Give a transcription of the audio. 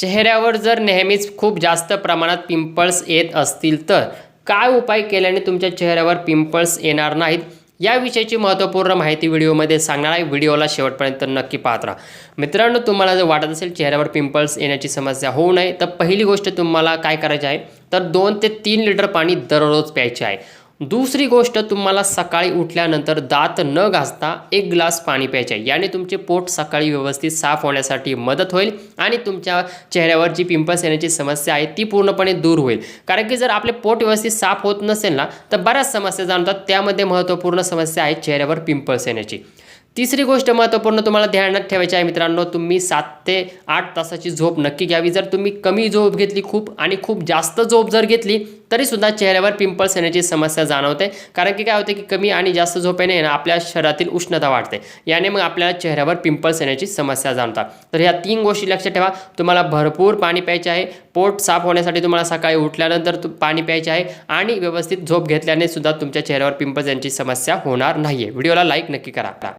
चेहऱ्यावर जर नेहमीच खूप जास्त प्रमाणात पिंपल्स येत असतील तर काय उपाय केल्याने तुमच्या चेहऱ्यावर पिंपल्स येणार नाहीत? याविषयीची महत्त्वपूर्ण माहिती व्हिडिओमध्ये सांगणार आहे. व्हिडिओला शेवटपर्यंत नक्की पाहत राहा. मित्रांनो तुम्हाला जर वाटत असेल चेहऱ्यावर पिंपल्स येण्याची समस्या होऊ नये तर पहिली गोष्ट तुम्हाला काय करायची आहे? तर दोन ते तीन लिटर पाणी दररोज प्यायचे आहे. दुसरी गोष्ट तुम्हाला सकाळी उठल्यानंतर दात न घासता एक ग्लास पाणी प्यायचे. याने तुमचे पोट सकाळी व्यवस्थित साफ होण्यासाठी मदत होईल आणि तुमच्या चेहऱ्यावर जी पिंपल्स येण्याची समस्या आहे ती पूर्णपणे दूर होईल. कारण की जर आपले पोट व्यवस्थित साफ होत नसेल ना तर बऱ्याच समस्या जाणतात त्यामध्ये महत्त्वपूर्ण समस्या आहे चेहऱ्यावर पिंपल्स येण्याची. तिसरी गोष्ट महत्त्वपूर्ण तुम्हाला ध्यानात ठेवायची आहे मित्रांनो तुम्ही सात ते आठ तासाची झोप नक्की घ्यावी. जर तुम्ही कमी झोप घेतली खूप आणि खूप जास्त झोप जर घेतली तरीसुद्धा चेहऱ्यावर पिंपल्स येण्याची समस्या जाणवते. कारण की काय होते की कमी आणि जास्त झोपेने ना आपल्या शरीरातील उष्णता वाढते. याने मग आपल्याला चेहऱ्यावर पिंपल्स येण्याची समस्या जाणतात तर ह्या तीन गोष्टी लक्षात ठेवा. तुम्हाला भरपूर पाणी प्यायचे आहे. पोट साफ होण्यासाठी तुम्हाला सकाळी उठल्यानंतर पाणी प्यायचे आहे. आणि व्यवस्थित झोप घेतल्याने सुद्धा तुमच्या चेहऱ्यावर पिंपल्स यांची समस्या होणार नाही आहे व्हिडिओला लाईक नक्की करा.